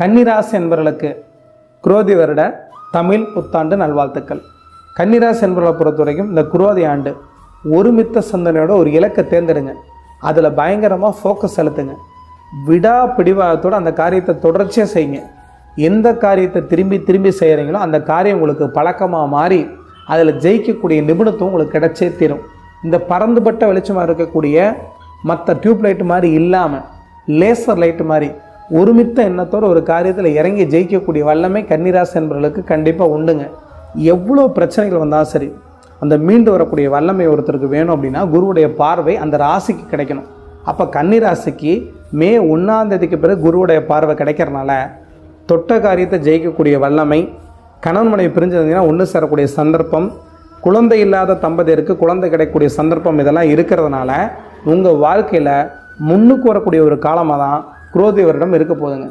கன்னிராசி என்பவர்களுக்கு குரோதி வருட தமிழ் புத்தாண்டு நல்வாழ்த்துக்கள். கன்னிராசி என்பவர்களை பொறுத்த வரைக்கும் இந்த குரோதி ஆண்டு ஒருமித்த சிந்தனையோட ஒரு இலக்கை தேர்ந்தெடுங்க. அதில் பயங்கரமாக ஃபோக்கஸ் செலுத்துங்க. விடா பிடிவாதத்தோடு அந்த காரியத்தை தொடர்ச்சியாக செய்யுங்க. எந்த காரியத்தை திரும்பி திரும்பி செய்கிறீங்களோ அந்த காரியம் உங்களுக்கு பழக்கமாக மாறி அதில் ஜெயிக்கக்கூடிய நிபுணத்துவம் உங்களுக்கு கிடைச்சே தீரும். இந்த பறந்துபட்ட வெளிச்சமாக இருக்கக்கூடிய மற்ற டியூப் லைட் மாதிரி இல்லாமல் லேசர் லைட்டு மாதிரி ஒருமித்த எண்ணத்தோடு ஒரு காரியத்தில் இறங்கி ஜெயிக்கக்கூடிய வல்லமை கன்னிராசி என்பவர்களுக்கு கண்டிப்பாக உண்டுங்க. எவ்வளோ பிரச்சனைகள் வந்தாலும் சரி அந்த மீண்டு வரக்கூடிய வல்லமை ஒருத்தருக்கு வேணும் அப்படின்னா குருவுடைய பார்வை அந்த ராசிக்கு கிடைக்கணும். அப்போ கன்னிராசிக்கு மே ஒன்றாந்தேதிக்கு பிறகு குருவுடைய பார்வை கிடைக்கிறனால தொட்ட காரியத்தை ஜெயிக்கக்கூடிய வல்லமை கணவன் மனைவி பிரிஞ்சிருந்தீங்கன்னா ஒன்று சேரக்கூடிய சந்தர்ப்பம் குழந்தை இல்லாத தம்பதியருக்கு குழந்தை கிடைக்கக்கூடிய சந்தர்ப்பம் இதெல்லாம் இருக்கிறதுனால உங்கள் வாழ்க்கையில் முன்னுக்கு வரக்கூடிய ஒரு காலமாக தான் குரோதேவரிடம் இருக்க போதுங்க.